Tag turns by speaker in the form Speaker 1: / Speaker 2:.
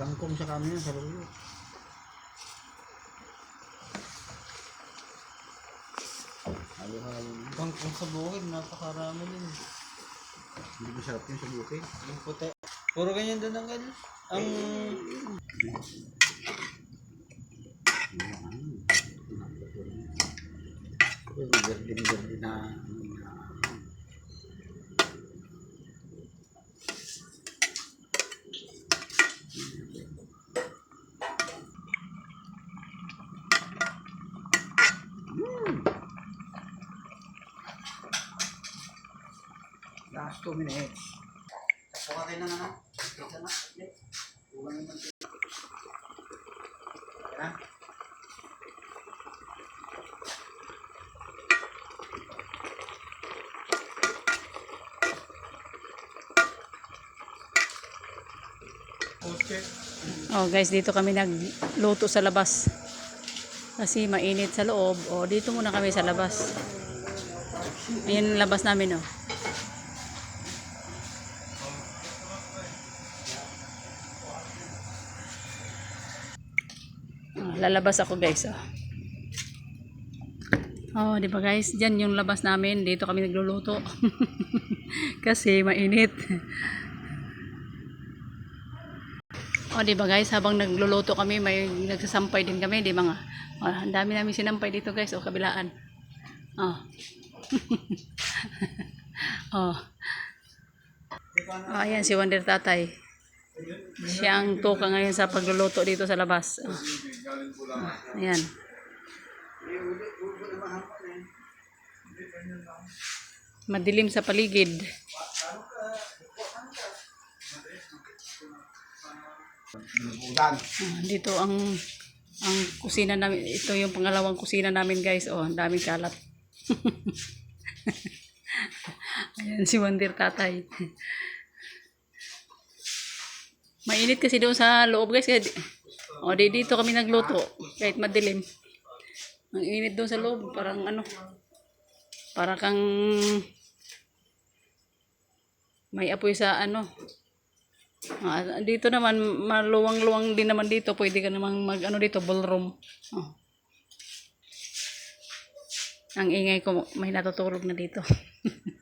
Speaker 1: Kangkong sa kami sa lulo. Halo-halo.
Speaker 2: Kangkong sa bukid, napakarami din.
Speaker 1: Hindi masarap yun sa bukid.
Speaker 2: Yung puti. Puro ganyan doon ang ganyan. Ang...
Speaker 1: Yung gardin-gardin na... Last two minutes. Puka kayo na nga. Ito na. Puka naman. Yan.
Speaker 3: Oh guys, dito kami nagluto sa labas. Kasi mainit sa loob. Oh, dito muna kami sa labas. Ayan ang labas namin oh. Lalabas ako guys oh. Oh, di ba guys? Diyan yung labas namin. Dito kami nagluluto. Kasi mainit. O, di ba guys, habang nagluluto kami, may nagsasampay din kami, di ba nga? O, ang dami namin sinampay dito guys, o, kabilaan. O. o. O, ayan, si Wonder Tatay. Siya ang tuka ngayon sa pagluluto dito sa labas. O. Ayan. Madilim sa paligid. Ah, dito ang ang kusina namin. Ito yung pangalawang kusina namin guys. Oh, ang daming kalat. Ayan si Wonder Tatay. Mainit kasi doon sa loob guys. Kaya, oh, di dito kami nagluto. Kahit madilim. Ang init doon sa loob. Parang ano. Para kang may apoy sa ano. Ah, dito naman, maluwang-luwang din naman dito. Pwede ka namang mag, ano dito, ballroom. Oh. Ang ingay ko, may natutulog na dito.